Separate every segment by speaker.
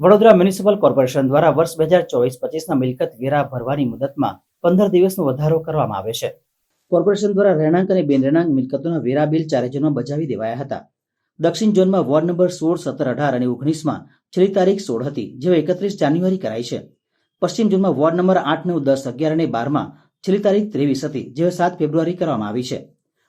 Speaker 1: Vadodara municipal corporation દ્વારા વર્ષ બે હજાર ચોવીસ પચીસના મિલકત વેરા ભરવાની મુદતમાં પંદર દિવસનો વધારો કરવામાં આવે છે. કોર્પોરેશન દ્વારા રહેણાંક અને બિનરહેણાંક મિલકતોના વેરા બિલ ચારે ઝોનમાં બજાવી દેવાયા હતા. દક્ષિણ ઝોનમાં વોર્ડ નંબર સોળ, સત્તર, અઢાર અને ઓગણીસમાં છેલ્લી તારીખ સોળ હતી, જેઓ એકત્રીસ જાન્યુઆરી કરાઈ છે. પશ્ચિમ ઝોનમાં વોર્ડ નંબર આઠ, નવ, દસ, અગિયાર અને બારમાં છેલ્લી તારીખ ત્રેવીસ હતી, જેઓ સાત ફેબ્રુઆરી કરવામાં આવી છે.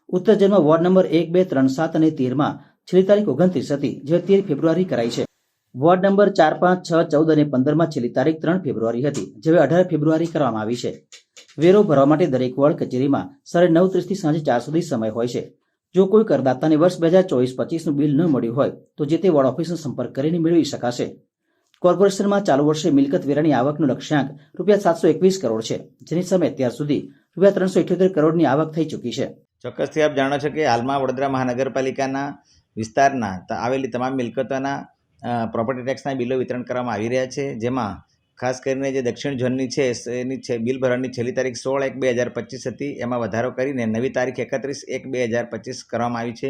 Speaker 1: ઉત્તર ઝોનમાં વોર્ડ નંબર એક, બે, ત્રણ, સાત અને તેરમાં છેલ્લી તારીખ ઓગણત્રીસ હતી, જેઓ તેર ફેબ્રુઆરી કરાઈ છે. વોર્ડ નંબર ચાર, પાંચ, છ, ચૌદ અને પંદરમાં છેલ્લી તારીખ ત્રણ ફેબ્રુઆરી હતી, જે અઢાર ફેબ્રુઆરી કરવામાં આવી છે. વેરો ભરવા માટે દરેક વોર્ડ કચેરીમાં સાડા નવ ત્રીસથી સાંજે ચાર સુધી સમય હોય છે. જો કોઈ કરદાતાને વર્ષ બે હજાર ચોવીસ પચીસનું બિલ ન મળ્યું હોય, તો જે તે વોર્ડ ઓફિસનો સંપર્ક કરીને મેળવી શકાશે. કોર્પોરેશનમાં ચાલુ વર્ષે મિલકત વેરાની આવકનો લક્ષ્યાંક રૂપિયા સાતસો એકવીસ કરોડ છે, જેની સામે અત્યાર સુધી રૂપિયા ત્રણસો ઇઠ્યોતેર કરોડની આવક થઈ ચૂકી છે.
Speaker 2: ચોક્કસથી આપ જાણો છો કે હાલમાં વડોદરા મહાનગરપાલિકાના વિસ્તારના આવેલી તમામ મિલકતોના પ્રોપર્ટી ટેક્સના બિલો વિતરણ કરવામાં આવી રહ્યા છે. જેમાં ખાસ કરીને જે દક્ષિણ ઝોનની છે, એની છે, બિલ ભરવાની છેલ્લી તારીખ સોળ એક બે હજાર પચીસ હતી. એમાં વધારો કરીને નવી તારીખ એકત્રીસ એક બે હજાર પચીસ કરવામાં આવી છે.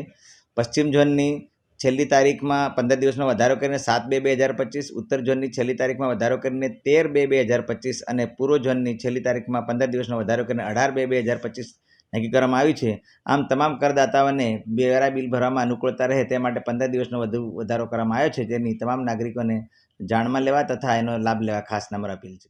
Speaker 2: પશ્ચિમ ઝોનની છેલ્લી તારીખમાં પંદર દિવસનો વધારો કરીને સાત બે બે હજાર પચીસ, ઉત્તર ઝોનની છેલ્લી તારીખમાં વધારો કરીને તેર બે બે હજાર પચીસ અને પૂર્વ ઝોનની છેલ્લી તારીખમાં પંદર દિવસનો વધારો કરીને અઢાર બે બે હજાર પચીસ નક્કી કરવામાં આવ્યું છે. આમ તમામ કરદાતાઓને વેરા બિલ ભરવામાં અનુકૂળતા રહે તે માટે પંદર દિવસનો વધુ વધારો કરવામાં આવ્યો છે. તેની તમામ નાગરિકોને જાણમાં લેવા તથા એનો લાભ લેવા ખાસ નમ્ર અપીલ છે.